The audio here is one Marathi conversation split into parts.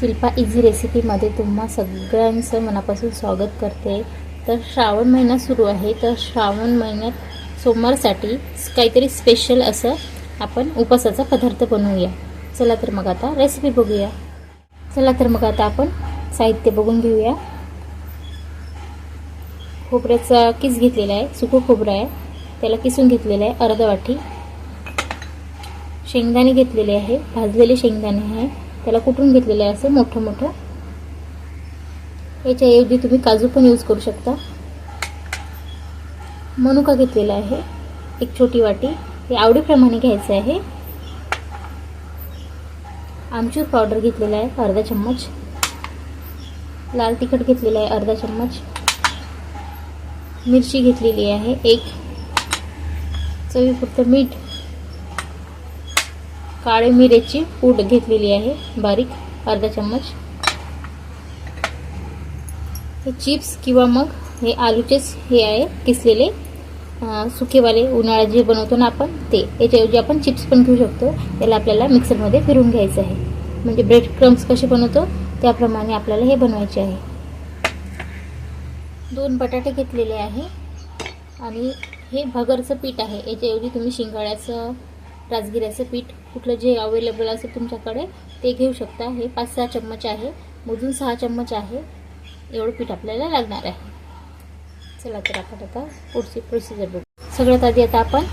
शिल्पा इझी रेसिपीमध्ये तुम्हा सगळ्यांचं मनापासून स्वागत करते. तर श्रावण महिना सुरू आहे. तर श्रावण महिन्यात सोमवारसाठी काहीतरी स्पेशल असं आपण उपासाचा पदार्थ बनवूया. चला तर मग आता रेसिपी बघूया. चला तर मग आता आपण साहित्य बघून घेऊया. खोबऱ्याचा किस घेतलेला आहे सुकं खोबरं आहे. त्याला किसून घेतलेलं आहे अर्धा वाटी. शेंगदाणे घेतलेले आहे भाजलेले शेंगदाणे आहे. त्याला कुटून घेतलेलं आहे असं मोठं मोठं. याच्याऐवजी तुम्ही काजू पण यूज करू शकता. मनुका घेतलेला आहे एक छोटी वाटी. हे आवडीप्रमाणे घ्यायचं आहे. आमचूर पावडर घेतलेला आहे अर्धा चम्मच. लाल तिखट घेतलेलं आहे अर्धा चम्मच. मिरची घेतलेली आहे एक. चवीपुरतं मीठ. काळे मिरेची पूड घेतलेली आहे बारीक अर्धा चम्मच. हे चिप्स किंवा मग हे आलूचेच हे आहे किसलेले सुकेवाले उन्हाळ्यात जे बनवतो ना आपण ते. याच्याऐवजी आपण चिप्स पण घेऊ शकतो. त्याला आपल्याला मिक्सरमध्ये फिरून घ्यायचं आहे. म्हणजे ब्रेड क्रम्स कसे बनवतो त्याप्रमाणे आपल्याला हे बनवायचे आहे. दोन बटाटे घेतलेले आहे. आणि हे भगरचं पीठ आहे. याच्याऐवजी तुम्ही शिंगाड्याचं राजगिऱ्याचं पीठ कुठलं जे अवेलेबल असेल तुमच्याकडे ते घेऊ शकता. हे पाच सहा चम्मच आहे. मोजून सहा चम्मच आहे. एवढं पीठ आपल्याला लागणार आहे. चला तर आपण आता पुढची प्रोसिजर बघू. सगळ्यात आधी आता आपण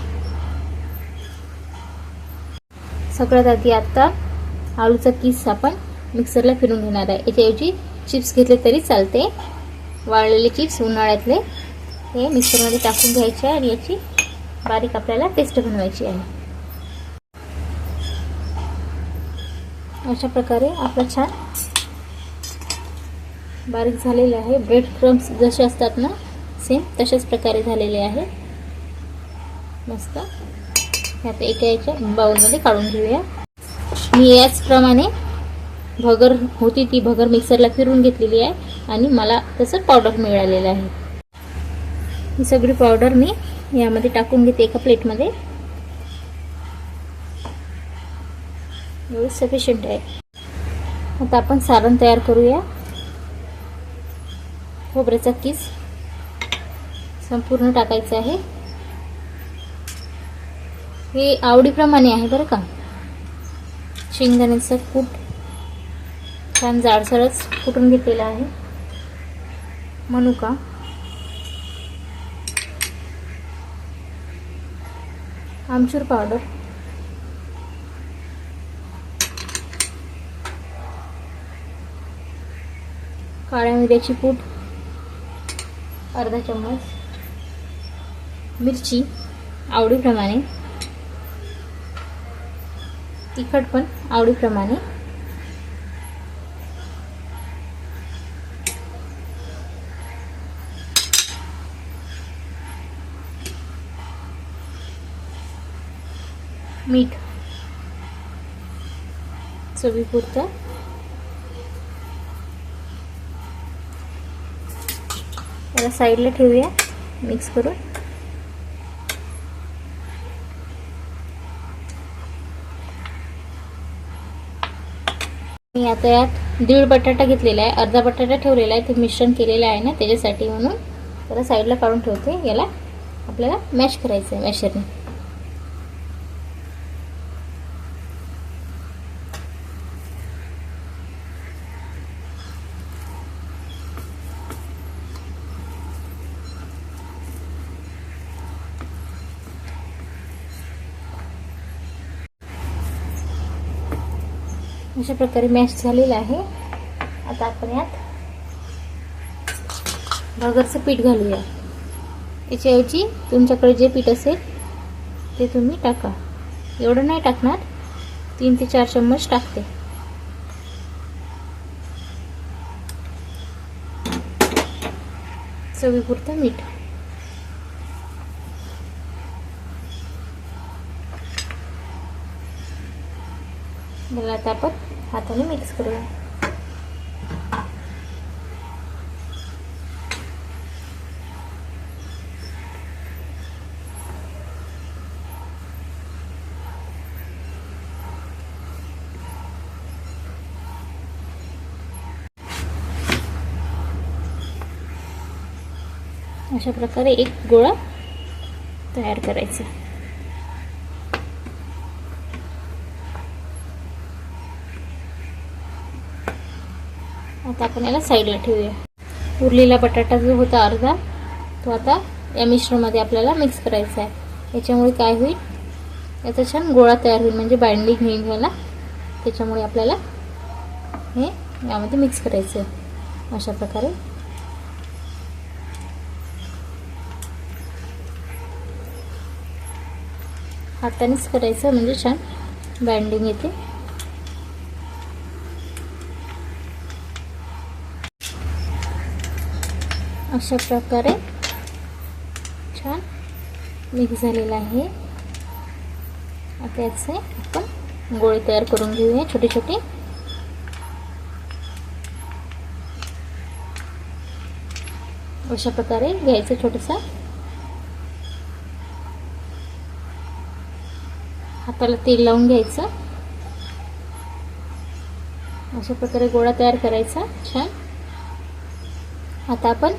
सगळ्यात आधी आता आळूचा किस आपण मिक्सरला फिरून घेणार आहे. याच्याऐवजी चिप्स घेतले तरी चालते. वाळलेले चिप्स उन्हाळ्यातले हे मिक्सरमध्ये टाकून घ्यायचे आणि याची बारीक आपल्याला पेस्ट बनवायची आहे. अशा प्रकारे आपला छान बारीक झालेले आहे. ब्रेड क्रम्स जसे असतात ना सेम तशाच प्रकारे झालेले आहे. मस्त. आता एका याच्या बाउलमध्ये काढून घेऊया. मी याचप्रमाणे भगर होती ती भगर मिक्सरला फिरून घेतलेली आहे आणि मला तसं पावडर मिळालेलं आहे. ही सगळी पावडर मी यामध्ये टाकून घेते एका प्लेटमध्ये एवढं सफिशियंट आहे. आता आपण सारण तयार करूया. खोबऱ्याचा किस संपूर्ण टाकायचं आहे. हे आवडीप्रमाणे आहे बरं का. शेंगदाण्याचं कूट छान जाडसरच कुटून घेतलेला आहे. मनुका. आमचूर पावडर काळ्या मिऱ्याची पूड अर्धा चम्मच. मिरची आवडीप्रमाणे. तिखट पण आवडीप्रमाणे. मीठ. चवीपुरतं. त्याला साईडला ठेवूया मिक्स करून. मी आता यात दीड बटाटा घेतलेला आहे अर्धा बटाटा ठेवलेला आहे ते मिश्रण केलेलं आहे ना त्याच्यासाठी म्हणून. त्याला साईडला काढून ठेवते याला आपल्याला मॅश करायचं आहे मॅशरने अशा प्रकारे मॅश झालेलं आहे. आता आपण यात भगरचं पीठ घालूया. याच्याऐवजी तुमच्याकडे जे पीठ असेल ते तुम्ही टाका. एवढं नाही टाकणार तीन ते चार चम्मच टाकते. चवीपुरतं मीठ. मला आता हाताने मिक्स करूया अशा प्रकारे एक गोळा तयार करायचा आता आपण याला साईडला ठेवूया. उरलेला बटाटा जो होता अर्धा तो आता या मिश्रणामध्ये आपल्याला मिक्स करायचा आहे. याच्यामुळे काय होईल? याचा छान गोळा तयार होईल म्हणजे बाइंडिंग होईल याला त्याच्यामुळे आपल्याला हे यामध्ये मिक्स करायचं आहे. अशा प्रकारे. हातानेच करायचं म्हणजे छान बाइंडिंग येते. अशा प्रकारे छान मिक्स झालेला आहे. आता याचे आपण गोळे तयार करून घेऊया छोटे छोटे. अशा प्रकारे घ्यायचं छोटंसं. हाताला तेल लावून घ्यायचं. अशा प्रकारे गोळा तयार करायचा छान. आता आपण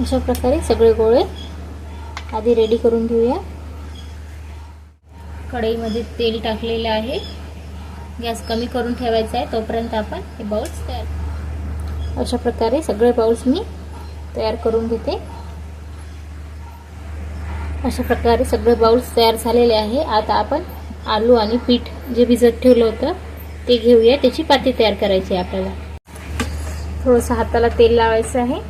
अशा प्रकारे सगळे गोळे आधी रेडी करून घेऊया. कढईमध्ये तेल टाकलेलं आहे. गॅस कमी करून ठेवायचा आहे. तोपर्यंत आपण हे बाउल्स तयार अशा प्रकारे सगळे बाउल्स मी तयार करून घेते. अशा प्रकारे सगळे बाउल्स तयार झालेले आहे. आता आपण आलू आणि पीठ जे भिजत ठेवलं होतं ते घेऊया. त्याची पाती तयार करायची आहे आपल्याला. थोडंसं हाताला तेल लावायचं आहे.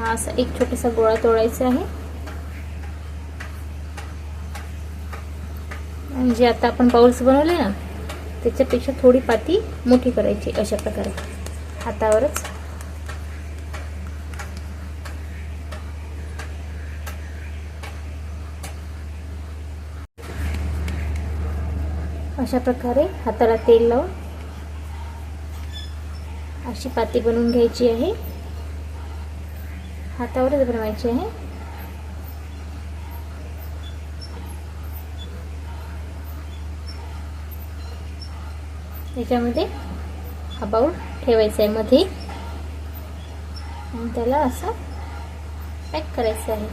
हा असा एक छोटासा गोळा तोडायचा आहे. आणि जे आता आपण बाउल्स बनवले ना त्याच्यापेक्षा थोडी पाती मोठी करायची अशा प्रकारे. हातावरच. अशा प्रकारे हाताला तेल लावून अशी पाती बनवून घ्यायची आहे. हातावरच बनवायची आहे. त्याच्यामध्ये हा बाऊल ठेवायचा आहे मध्ये आणि त्याला असं पॅक करायचं आहे.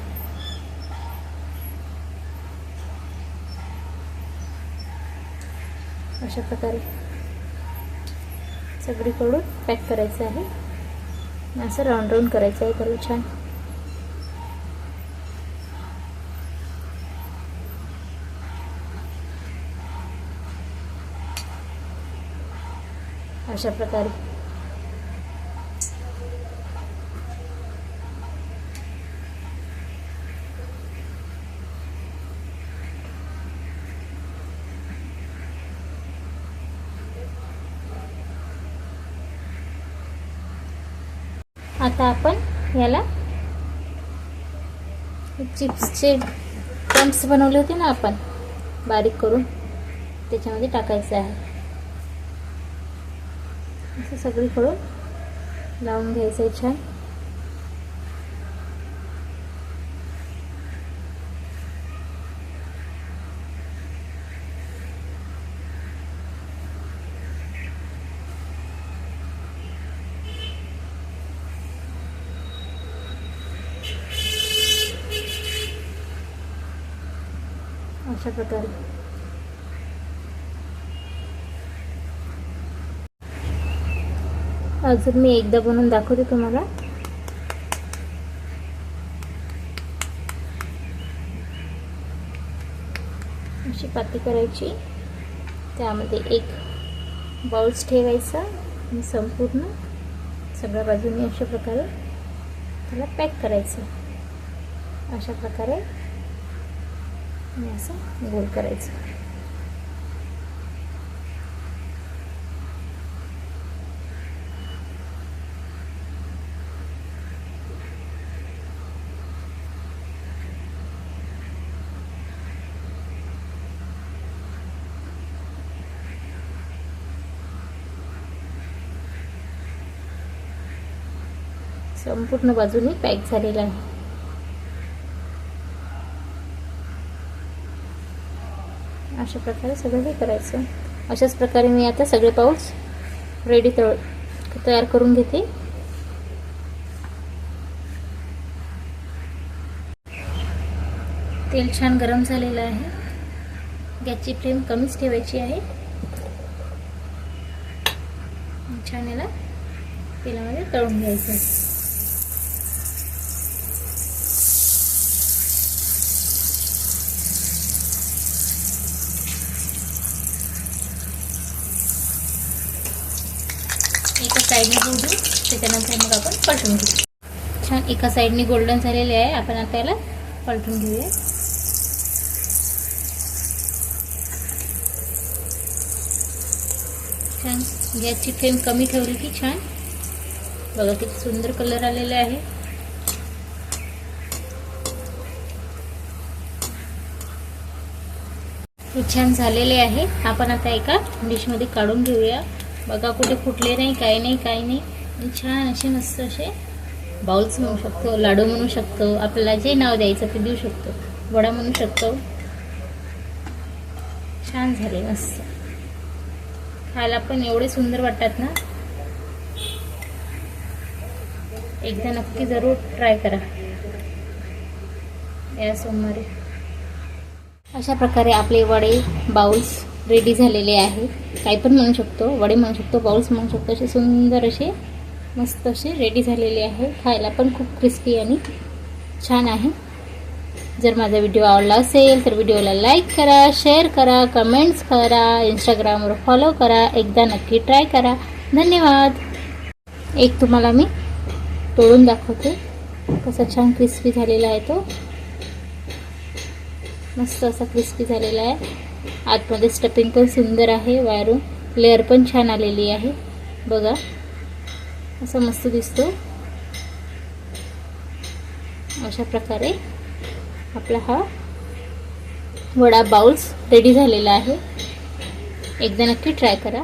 अशा प्रकारे सगळीकडून पॅक करायचं आहे. असं राऊंड राऊंड करायचं आहे त्याला छान. अशा प्रकारे. आता आपण याला चिप्सचे क्रम्स बनवले होते ना आपण बारीक करून त्याच्यामध्ये टाकायचं आहे. असं सगळीकडून लावून घ्यायचं आहे छान. अशा प्रकारे. अजून मी एकदा बनवून दाखवते तुम्हाला. अशी पाती करायची. त्यामध्ये एक बाउल्स ठेवायचा आणि संपूर्ण सगळ्या बाजूने अशा प्रकारे त्याला पॅक करायचं. अशा प्रकारे आणि असं गोल करायचं. संपूर्ण बाजूने पॅक झालेला आहे. अशा प्रकारे सगळं हे करायचं. अशाच प्रकारे मी आता सगळे पाऊस रेडी तळ तयार करून घेते. तेल छान गरम झालेलं आहे. गॅसची फ्लेम कमीच ठेवायची आहे. छान याला तेलामध्ये तळून घ्यायचं एका साईडने होऊ देऊ त्याच्यानंतर मग आपण पलटून घेऊ. छान एका साईडने गोल्डन झालेले आहे. आपण आता याला पलटून घेऊया. छान गॅसची फ्लेम कमी ठेवली की छान. बघा किती सुंदर कलर आलेला आहे. छान झालेले आहे. आपण आता एका डिशमध्ये काढून घेऊया. बघा कुठे फुटले नाही काही नाही काही नाही. आणि छान असे मस्त असे बाउल्स म्हणू शकतो लाडू म्हणू शकतो. आपल्याला जे नाव द्यायचं ते देऊ शकतो. वडा म्हणू शकतो. छान झाले मस्त. खायला पण एवढे सुंदर वाटतात ना. एकदा नक्की जरूर ट्राय करा. या सोमवारी. अशा प्रकारे आपले वडे बाउल्स रेडी झालेले आहे. काही पण म्हणू शकतो वडे म्हणू शकतो बाउल्स म्हणू शकतो असे सुंदर असे मस्त असे रेडी झालेले आहे. खायला पण खूप क्रिस्पी आणि छान आहे. जर माझा व्हिडिओ आवडला असेल तर व्हिडिओला लाईक करा शेअर करा कमेंट्स करा इंस्टाग्रामवर फॉलो करा एकदा नक्की ट्राय करा. धन्यवाद. एक तुम्हाला मी तोडून दाखवते कसा छान क्रिस्पी झालेला आहे तो. मस्त असा क्रिस्पी झालेला आहे. आतमध्ये स्टफिंग पण सुंदर आहे वायरून लेअर पण छान आलेली आहे. बघा असं मस्त दिसतो. अशा प्रकारे आपला हा वडा बाउल्स रेडी झालेला आहे. एकदा नक्की ट्राय करा.